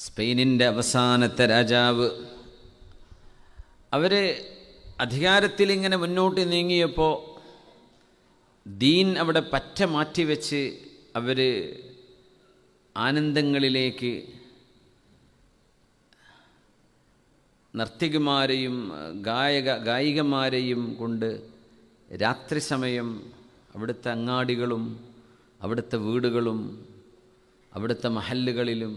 സ്പെയിനിന്റെ അവസാനത്തെ രാജാവ്. അവർ അധികാരത്തിൽ ഇങ്ങനെ മുന്നോട്ട് നീങ്ങിയപ്പോൾ ദീൻ അവിടെ പറ്റ മാറ്റിവെച്ച് അവർ ആനന്ദങ്ങളിലേക്ക് നർത്തകിമാരെയും ഗായക ഗായികമാരെയും കൊണ്ട് രാത്രി സമയം അവിടുത്തെ അങ്ങാടികളും അവിടുത്തെ വീടുകളും അവിടുത്തെ മഹല്ലുകളിലും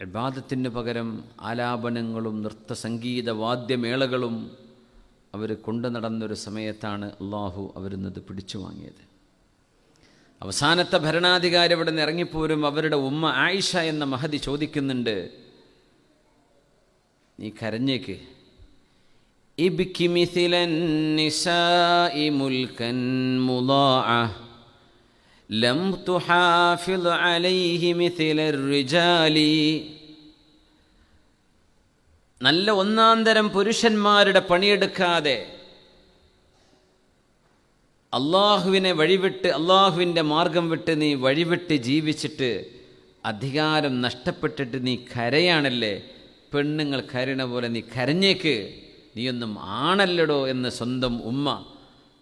ഇബാദത്തിന് പകരം ആലാപനങ്ങളും നൃത്ത സംഗീത വാദ്യമേളകളും അവർ കൊണ്ടു നടന്നൊരു സമയത്താണ് അള്ളാഹു അവരിന്നത് പിടിച്ചു വാങ്ങിയത്. അവസാനത്തെ ഭരണാധികാരി അവിടെ നിന്ന് ഇറങ്ങിപ്പോരും അവരുടെ ഉമ്മ ആയിഷ എന്ന മഹതി ചോദിക്കുന്നുണ്ട് നീ കരഞ്ഞേക്ക്. ഇബ്കി നിസ ഇ മുൽക്കൻ മുളാഅ ലം تحافظ عليه مثل الرجال നല്ല ഒന്നാന്തരം പുരുഷന്മാരുടെ പണിയെടുക്കാതെ അള്ളാഹുവിനെ വഴിവിട്ട് അള്ളാഹുവിന്റെ മാർഗം വിട്ട് നീ വഴിവിട്ട് ജീവിച്ചിട്ട് അധികാരം നഷ്ടപ്പെട്ടിട്ട് നീ കരയാണല്ലേ? പെണ്ണുങ്ങൾ കരയണ പോലെ നീ കരഞ്ഞേക്ക്. നീയൊന്നും ആണല്ലടോ എന്ന് സ്വന്തം ഉമ്മ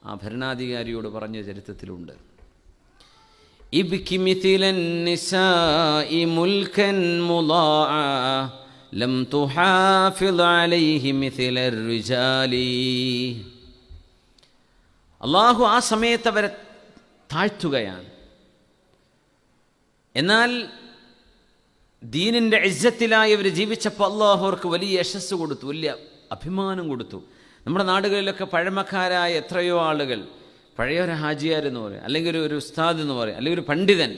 ആ ഭരണാധികാരിയോട് പറഞ്ഞ ചരിത്രത്തിലുണ്ട്. ഇബ്കി مثل النساء ملكا مضاعا لم تحافظ عليه مثل الرجال അള്ളാഹു ആ സമയത്ത് അവരെ താഴ്ത്തുകയാണ്. എന്നാൽ ദീനിന്റെ ഇജ്ജത്തിലായി അവർ ജീവിച്ചപ്പോൾ അള്ളാഹു അവർക്ക് വലിയ യശസ് കൊടുത്തു വലിയ അഭിമാനം കൊടുത്തു. നമ്മുടെ നാടുകളിലൊക്കെ പഴമക്കാരായ എത്രയോ ആളുകൾ പഴയ ഒരു ഹാജിയാരെന്ന് പറയും. അല്ലെങ്കിൽ ഒരു ഒരു ഉസ്താദ് എന്ന് പറയും. അല്ലെങ്കിൽ ഒരു പണ്ഡിതൻ.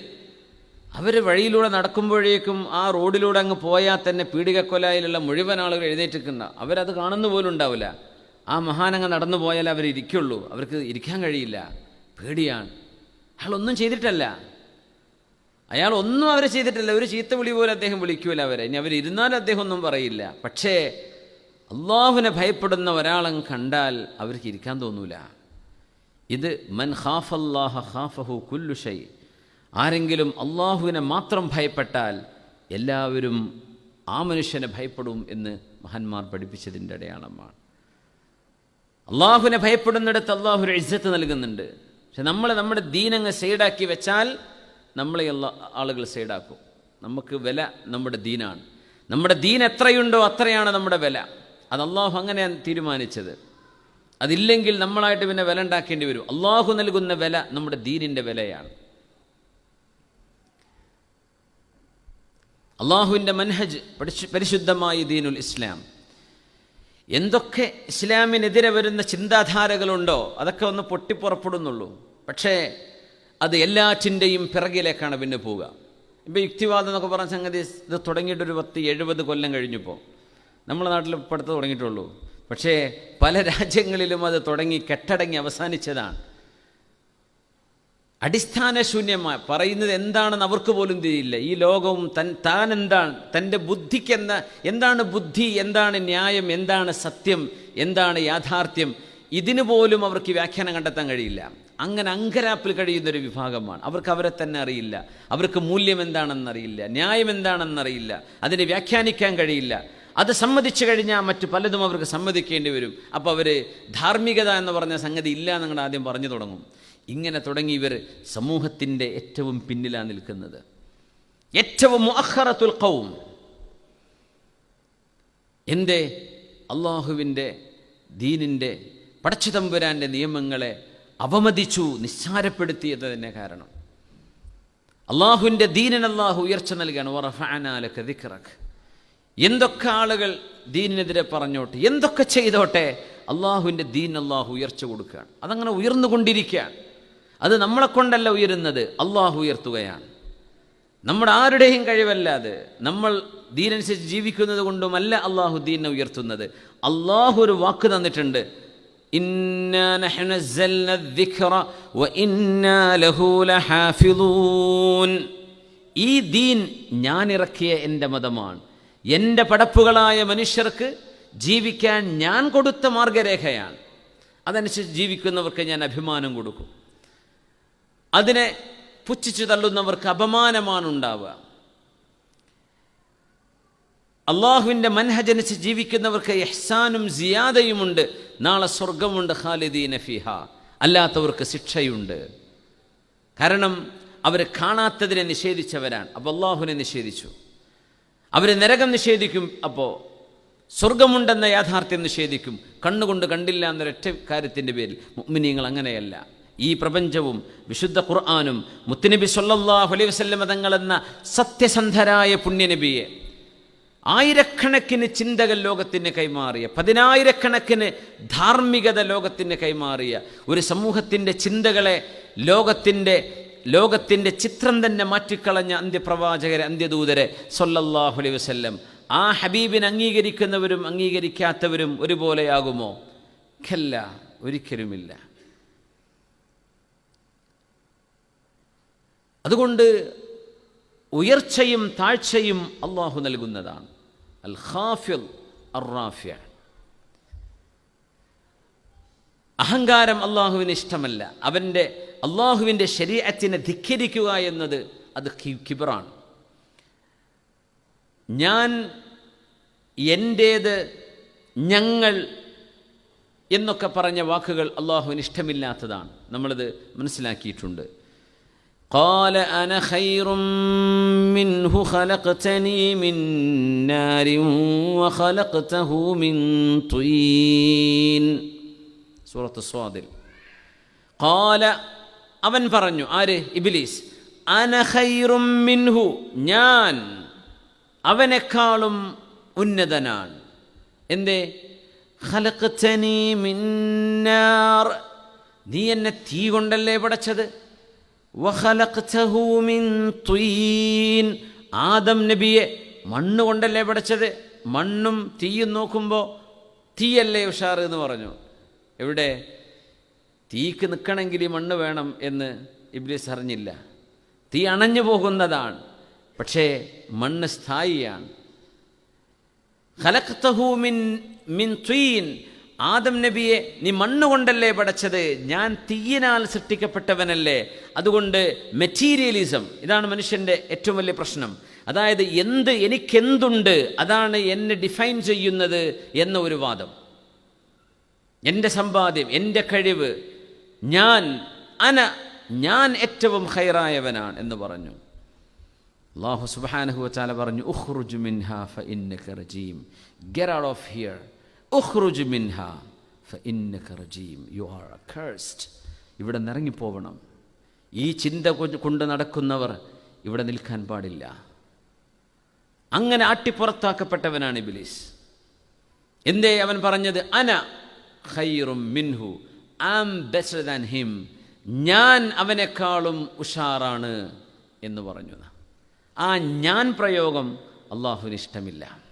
അവർ വഴിയിലൂടെ നടക്കുമ്പോഴേക്കും ആ റോഡിലൂടെ അങ്ങ് പോയാൽ തന്നെ പീഡികക്കൊലായിലുള്ള മുഴുവൻ ആളുകൾ എഴുന്നേറ്റിക്കുന്ന അവരത് കാണുന്ന പോലും ഉണ്ടാവില്ല. ആ മഹാനങ്ങ് നടന്നു പോയാൽ അവർ ഇരിക്കുള്ളൂ. അവർക്ക് ഇരിക്കാൻ കഴിയില്ല. പേടിയാണ്. അയാളൊന്നും ചെയ്തിട്ടല്ല. അയാൾ ഒന്നും അവരെ ചെയ്തിട്ടില്ല. ഒരു ചീത്ത വിളി പോലും അദ്ദേഹം വിളിക്കൂല അവരെ. ഇനി അവരിരുന്നാലും അദ്ദേഹം ഒന്നും പറയില്ല. പക്ഷേ അള്ളാഹുവിനെ ഭയപ്പെടുന്ന ഒരാളങ്ങ് കണ്ടാൽ അവർക്ക് ഇരിക്കാൻ തോന്നൂല. ഇത് മൻ ഖാഫല്ലാഹ ഖാഫഹു കുല്ലു ഷൈ. ആരെങ്കിലും അള്ളാഹുവിനെ മാത്രം ഭയപ്പെട്ടാൽ എല്ലാവരും ആ മനുഷ്യനെ ഭയപ്പെടും എന്ന് മഹാന്മാർ പഠിപ്പിച്ചതിന്റെ അടയാളമാണ്. അള്ളാഹുവിനെ ഭയപ്പെടുന്നിടത്ത് അള്ളാഹു ഒരു ഇജ്ജത്ത് നൽകുന്നുണ്ട്. പക്ഷെ നമ്മൾ നമ്മുടെ ദീനങ്ങ് സൈഡാക്കി വെച്ചാൽ നമ്മളെ ആളുകൾ സൈഡാക്കും. നമുക്ക് വില നമ്മുടെ ദീനാണ്. നമ്മുടെ ദീൻ എത്രയുണ്ടോ അത്രയാണ് നമ്മുടെ വില. അത് അള്ളാഹു അങ്ങനെയാണ് തീരുമാനിച്ചത്. അതില്ലെങ്കിൽ നമ്മളായിട്ട് പിന്നെ വില ഉണ്ടാക്കേണ്ടി വരും. അള്ളാഹു നൽകുന്ന വില നമ്മുടെ ദീനിന്റെ വിലയാണ്. അള്ളാഹുവിന്റെ മൻഹജ് പഠിച്ചു പരിശുദ്ധമായ ദീനുൽ ഇസ്ലാം. എന്തൊക്കെ ഇസ്ലാമിനെതിരെ വരുന്ന ചിന്താധാരകളുണ്ടോ അതൊക്കെ ഒന്ന് പൊട്ടിപ്പുറപ്പെടുന്നുള്ളൂ. പക്ഷേ അത് എല്ലാറ്റിന്റെയും പിറകിലേക്കാണ് പിന്നെ പോവുക. ഇപ്പോൾ യുക്തിവാദം എന്നൊക്കെ പറഞ്ഞ സംഗതി ഇത് തുടങ്ങിയിട്ടൊരു പത്ത് എഴുപത് കൊല്ലം കഴിഞ്ഞപ്പോൾ നമ്മുടെ നാട്ടിൽ ഇപ്പോഴത്തെ തുടങ്ങിയിട്ടുള്ളൂ. പക്ഷേ പല രാജ്യങ്ങളിലും അത് തുടങ്ങി കെട്ടടങ്ങി അവസാനിച്ചതാണ്. അടിസ്ഥാന ശൂന്യമായി പറയുന്നത് എന്താണെന്ന് അവർക്ക് പോലും തിരിയില്ല. ഈ ലോകവും തൻ താൻ എന്താണ് തന്റെ ബുദ്ധിക്ക് എന്താ എന്താണ് ബുദ്ധി എന്താണ് ന്യായം എന്താണ് സത്യം എന്താണ് യാഥാർത്ഥ്യം ഇതിന് പോലും അവർക്ക് വ്യാഖ്യാനം കണ്ടെത്താൻ കഴിയില്ല. അങ്ങനെ അങ്കരാപ്പിൽ കഴിയുന്നൊരു വിഭാഗമാണ്. അവർക്ക് അവരെ തന്നെ അറിയില്ല. അവർക്ക് മൂല്യം എന്താണെന്നറിയില്ല. ന്യായം എന്താണെന്നറിയില്ല. അതിനെ വ്യാഖ്യാനിക്കാൻ കഴിയില്ല. അത് സമ്മതിച്ചു കഴിഞ്ഞാൽ മറ്റു പലതും അവർക്ക് സമ്മതിക്കേണ്ടി വരും. അപ്പോൾ അവർ ധാർമ്മികത എന്ന് പറഞ്ഞ സംഗതി ഇല്ല എന്നങ്ങൾ ആദ്യം പറഞ്ഞു തുടങ്ങും. ഇങ്ങനെ തുടങ്ങി ഇവർ സമൂഹത്തിന്റെ ഏറ്റവും പിന്നിലാണ് നിൽക്കുന്നത്. ഏറ്റവും മുഅഖറത്തുൽ ഖൗം. എന്റെ അള്ളാഹുവിന്റെ ദീനിന്റെ പടച്ചുതമ്പുരാന്റെ നിയമങ്ങളെ അവമതിച്ചു നിസ്സാരപ്പെടുത്തിയത് തന്നെ കാരണം അള്ളാഹുവിന്റെ ദീനൻ അള്ളാഹു ഉയർച്ച നൽകുകയാണ് എന്തൊക്കെ ആളുകൾ ദീനിനെതിരെ പറഞ്ഞോട്ടെ എന്തൊക്കെ ചെയ്തോട്ടെ അള്ളാഹുവിന്റെ ദീൻ അള്ളാഹു ഉയർച്ച കൊടുക്കുകയാണ്. അതങ്ങനെ ഉയർന്നുകൊണ്ടിരിക്കുകയാണ് അത് നമ്മളെ കൊണ്ടല്ല ഉയരുന്നത് അള്ളാഹു ഉയർത്തുകയാണ്. നമ്മുടെ ആരുടെയും കഴിവല്ലാതെ നമ്മൾ ദീനനുസരിച്ച് ജീവിക്കുന്നത് കൊണ്ടുമല്ല അള്ളാഹു ദീനെ ഉയർത്തുന്നത്. അള്ളാഹു ഒരു വാക്ക് തന്നിട്ടുണ്ട്. ഈ ദീൻ ഞാനിറക്കിയ എന്റെ മതമാണ്. എന്റെ പടപ്പുകളായ മനുഷ്യർക്ക് ജീവിക്കാൻ ഞാൻ കൊടുത്ത മാർഗരേഖയാണ്. അതനുസരിച്ച് ജീവിക്കുന്നവർക്ക് ഞാൻ അഭിമാനം കൊടുക്കും. അതിനെ പുച്ഛിച്ചു തള്ളുന്നവർക്ക് അപമാനമാണ് ഉണ്ടാവുക. അള്ളാഹുവിന്റെ മൻഹജനിച്ച് ജീവിക്കുന്നവർക്ക് എഹ്സാനും സിയാദയുമുണ്ട്. നാളെ സ്വർഗമുണ്ട് ഖാലിദീന ഫിഹ. അല്ലാത്തവർക്ക് ശിക്ഷയുണ്ട്. കാരണം അവരെ കാണാത്തതിനെ നിഷേധിച്ചവരാണ്. അപ്പോൾ അള്ളാഹുവിനെ നിഷേധിച്ചു. അവർ നരകം നിഷേധിക്കും അപ്പോൾ സ്വർഗമുണ്ടെന്ന യാഥാർത്ഥ്യം നിഷേധിക്കും. കണ്ണുകൊണ്ട് കണ്ടില്ല എന്നൊരൊറ്റ കാര്യത്തിന്റെ പേരിൽ. മുഅ്മിനീങ്ങൾ അങ്ങനെയല്ല. ഈ പ്രപഞ്ചവും വിശുദ്ധ ഖുർആാനും മുത്തുനബി സല്ലല്ലാഹു അലൈഹി മതങ്ങൾ എന്ന സത്യസന്ധരായ പുണ്യനബിയെ ആയിരക്കണക്കിന് ചിന്തകൾ ലോകത്തിന് കൈമാറിയ പതിനായിരക്കണക്കിന് ധാർമ്മികത ലോകത്തിന് കൈമാറിയ ഒരു സമൂഹത്തിന്റെ ചിന്തകളെ ലോകത്തിന്റെ ലോകത്തിന്റെ ചിത്രം തന്നെ മാറ്റിക്കളഞ്ഞ അന്ത്യപ്രവാചകരെ അന്ത്യദൂതരെ സൊല്ലാഹുലി വസല്ലം. ആ ഹബീബിനെ അംഗീകരിക്കുന്നവരും അംഗീകരിക്കാത്തവരും ഒരുപോലെയാകുമോ? ഖല്ല ഒരിക്കലുമില്ല. അതുകൊണ്ട് ഉയർച്ചയും താഴ്ചയും അള്ളാഹു നൽകുന്നതാണ്. അൽ ഖാഫിൽ അറാഫ്യ അഹങ്കാരം അള്ളാഹുവിന് ഇഷ്ടമല്ല. അവന്റെ അള്ളാഹുവിൻ്റെ ശരീരത്തിനെ ധിക്കരിക്കുക എന്നത് അത് കി- കിബറാണ് ഞാൻ എൻ്റേത് ഞങ്ങൾ എന്നൊക്കെ പറഞ്ഞ വാക്കുകൾ അള്ളാഹുവിന് ഇഷ്ടമില്ലാത്തതാണ് നമ്മളിത് മനസ്സിലാക്കിയിട്ടുണ്ട് قال أنا خير منه خلقتني من نار وخلقته من طين സൂറത്ത് സ്വാദിൽ قال അവൻ പറഞ്ഞു ആര്? ഇബിലീസ്. അനഹൈറും മിൻഹു. ഞാൻ അവനെക്കാളും ഉന്നതനാണ്. എന്തേ? ഖലഖ്തനി മിൻ നാർ. നീ എന്നെ തീ കൊണ്ടല്ലേ പടച്ചത്? ആദം നബിയെ മണ്ണ് കൊണ്ടല്ലേ പടച്ചത്? മണ്ണും തീയും നോക്കുമ്പോൾ തീയല്ലേ ഉഷാർ എന്ന് പറഞ്ഞു. എവിടെ? തീക്ക് നിൽക്കണമെങ്കിൽ ഈ മണ്ണ് വേണം എന്ന് ഇബ്ലീസ് അറിഞ്ഞില്ല. തീ അണഞ്ഞു പോകുന്നതാണ്. പക്ഷേ മണ്ണ് സ്ഥായിയാണ്. ഖലഖ്തഹു മിൻ തീൻ ആദം നബിയെ നീ മണ്ണ് കൊണ്ടല്ലേ പടച്ചത്? ഞാൻ തീയിനാൽ സൃഷ്ടിക്കപ്പെട്ടവനല്ലേ? അതുകൊണ്ട് മെറ്റീരിയലിസം. ഇതാണ് മനുഷ്യന്റെ ഏറ്റവും വലിയ പ്രശ്നം. അതായത് എന്ത് എനിക്കെന്തുണ്ട് അതാണ് എന്നെ ഡിഫൈൻ ചെയ്യുന്നത് എന്ന ഒരു വാദം. എന്റെ സമ്പാദ്യം എന്റെ കഴിവ് ഞാൻ അന ഞാൻ ഏറ്റവും ഹൈറായവനാണ് എന്ന് പറഞ്ഞു. അള്ളാഹു സുബ്ഹാനഹു വതആല പറഞ്ഞു ഉഹ്റുജു മിൻഹ ഫഇന്നക റജീം. ഗെറ്റ് ഔട്ട് ഓഫ് ഹിയർ ഉഹ്റുജു മിൻഹ ഫഇന്നക റജീം. യു ആർ അക്കേഴ്സ്ഡ് ഇവിടെ നിറങ്ങിപ്പോവണം. ഈ ചിന്ത കൊണ്ട് നടക്കുന്നവർ ഇവിടെ നിൽക്കാൻ പാടില്ല. അങ്ങനെ ആട്ടിപ്പുറത്താക്കപ്പെട്ടവനാണ് ഇബിലീസ്. എന്തേ അവൻ പറഞ്ഞത്? അന ഖൈറും മിൻഹു. ആം ബെറ്റർ ദാൻ ഹിം ഞാൻ അവനേക്കാളും ഉഷാറാണ് എന്ന് പറഞ്ഞു ആ ഞാൻ പ്രയോഗം അള്ളാഹുവിന് ഇഷ്ടമില്ല